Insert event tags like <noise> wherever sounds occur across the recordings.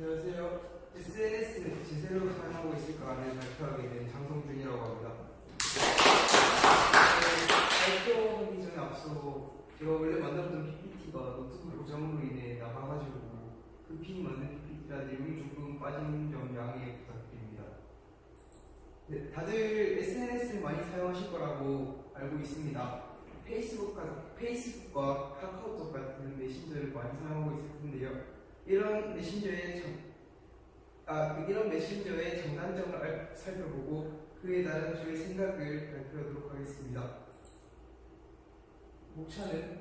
안녕하세요. SNS를 제대로 사용하고 있을까를 발표하게 된 장성준이라고 합니다. 네, 발표하기 전에 앞서 제가 원래 만들었던 PPT가 노트북 고장으로 인해 나가가지고 그 핀이 만든 PPT라 내용이 조금 빠진 점 양해 부탁드립니다. 네, 다들 SNS를 많이 사용하실 거라고 알고 있습니다. 페이스북과, 페이스북과 카카오톡 같은 메신저를 많이 사용하고 있을 텐데요. 이런 메신저의 장, 아, 그 이런 메신저의 장단점을 알- 살펴보고 그에 따른 저의 생각을 발표하도록 하겠습니다. 목차는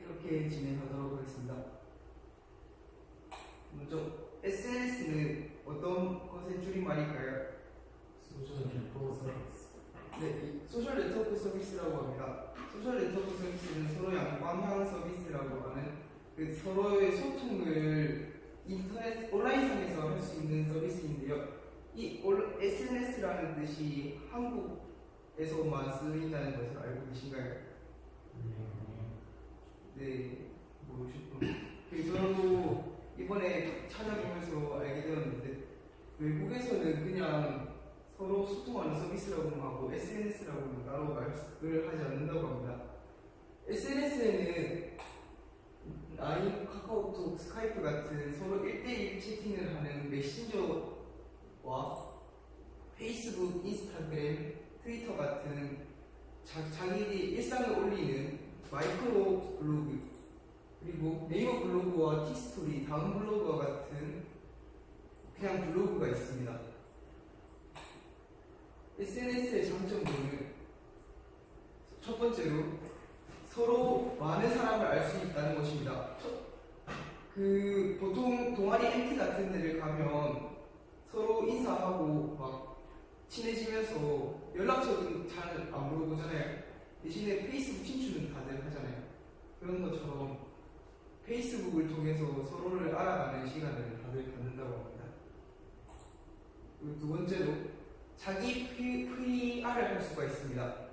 이렇게 진행하도록 하겠습니다. 먼저 SNS는 어떤 것의 줄임말일까요? 소셜 네트워크 서비스 네, 이 소셜 네트워크 서비스라고 합니다. 소셜 네트워크 서비스는 서로 양방향 서비스라고 하는 그 서로의 소통을 인터넷 온라인상에서 할 수 있는 서비스인데요. 이 SNS라는 뜻이 한국에서만 쓰인다는 것을 알고 계신가요? 네, 모르셨군요. 그 저도 이번에 찾아보면서 알게 되었는데 외국에서는 그냥 서로 소통하는 서비스라고 하고 SNS라고는 따로 말을 하지 않는다고 합니다. SNS에는 라인, 카카오톡, 스카이프 같은 서로 1대1 채팅을 하는 메신저와 페이스북, 인스타그램, 트위터 같은 자, 자기들이 일상을 올리는 마이크로 블로그 그리고 네이버 블로그와 티스토리, 다음 블로그와 같은 그냥 블로그가 있습니다. SNS의 장점으로는 첫 번째로 서로 많은 사람을 알 수 있다는 것입니다. 첫- 그 보통 동아리 MT 같은 데를 가면 서로 인사하고 막 친해지면서 연락처는 잘안 물어보잖아요. 대신에 페이스북 친추는 다들 하잖아요. 그런 것처럼 페이스북을 통해서 서로를 알아가는 시간을 다들 갖는다고 합니다. 그리고 두 번째로 자기 PR을 할 수가 있습니다.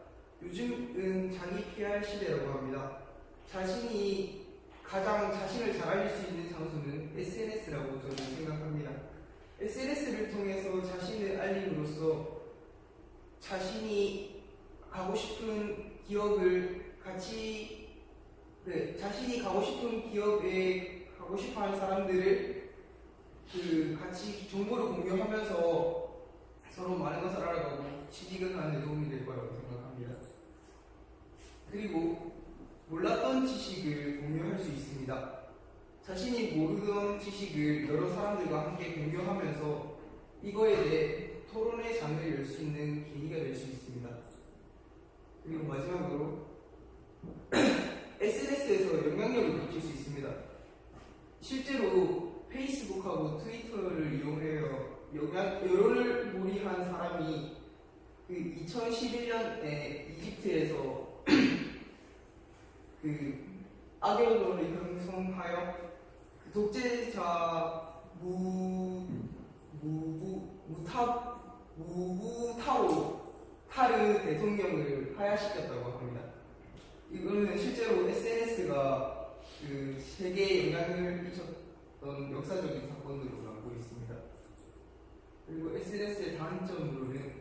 요즘은 자기 PR 시대라고 합니다. 자신이 가장 자신을 잘 알릴 수 있는 장소는 SNS라고 저는 생각합니다. SNS를 통해서 자신을 알림으로써 자신이 가고 싶은 기업을 같이 네, 자신이 가고 싶은 기업에 가고 싶어하는 사람들을 그 같이 정보를 공유하면서 서로 많은 것을 알아가고 취직을 하는 데 도움이 될 거라고 생각합니다. 그리고 몰랐던 지식을 공유할 수 있습니다. 자신이 모르던 지식을 여러 사람들과 함께 공유하면서 이거에 대해 토론의 장을 열 수 있는 계기가 될 수 있습니다. 그리고 마지막으로 <clears throat> SNS에서 영향력을 미칠 수 있습니다. 실제로 페이스북하고 트위터를 이용해요. 여론을 몰이한 사람이 그 2011년에 이집트에서 <clears throat> 그 악영론을 형성하여 그 독재자 무 무부 무타 무부타로 타르 대통령을 하야시켰다고 합니다. 이거는 실제로 SNS가 그 세계에 영향을 미쳤던 역사적인 사건으로 남고 있습니다. 그리고 SNS의 단점으로는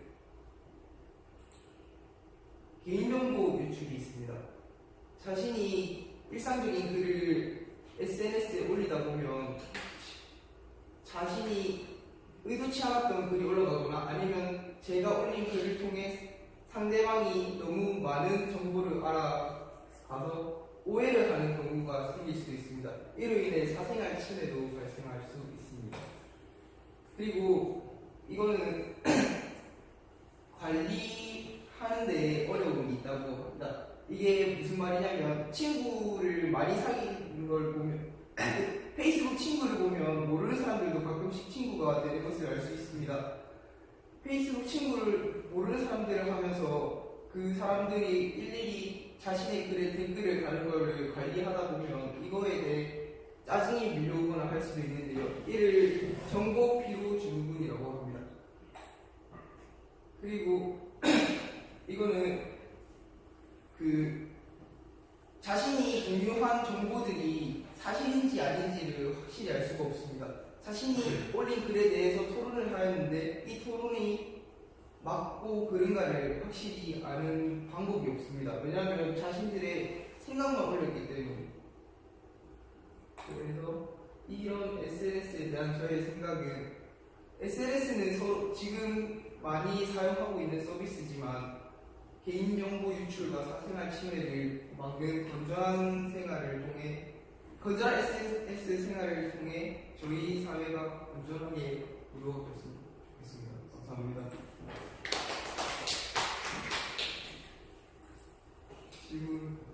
개인정보 유출이 있습니다. 자신이 일상적인 글을 SNS에 올리다 보면 자신이 의도치 않았던 글이 올라가거나 아니면 제가 올린 글을 통해 상대방이 너무 많은 정보를 알아가서 오해를 하는 경우가 생길 수도 있습니다. 이로 인해 사생활 침해도 발생할 수 있습니다. 그리고 이거는 <clears throat> 관리하는 데 어려움이 있다고 합니다. 이게 무슨 말이냐면 친구를 많이 사귀는 걸 보면 <clears throat> 페이스북 친구를 보면 모르는 사람들도 가끔씩 친구가 되는 것을 알 수 있습니다. 페이스북 친구를 모르는 사람들을 하면서 그 사람들이 일일이 자신의 글에 댓글을 다는 것을 관리하다 보면 이거에 대해 짜증이 밀려오거나 할 수도 있는데요. 이를 정보 피로 증후군이라고 합니다. 그리고 이거는 그 자신이 공유한 정보들이 사실인지 아닌지를 확실히 알 수가 없습니다. 자신이 올린 글에 대해서 토론을 하였는데 이 토론이 맞고 그른가를 확실히 아는 방법이 없습니다. 왜냐하면 자신들의 생각만 올렸기 때문에. 그래서 이런 SNS에 대한 저의 생각은 SNS는 서로 지금 많이 사용하고 있는 서비스지만 개인정보 유출과 사생활 침해를 막는 건전한 생활을 통해 건전한 SNS 생활을 통해 저희 사회가 건전하게 이루어졌으면 좋겠습니다. 감사합니다. 질문.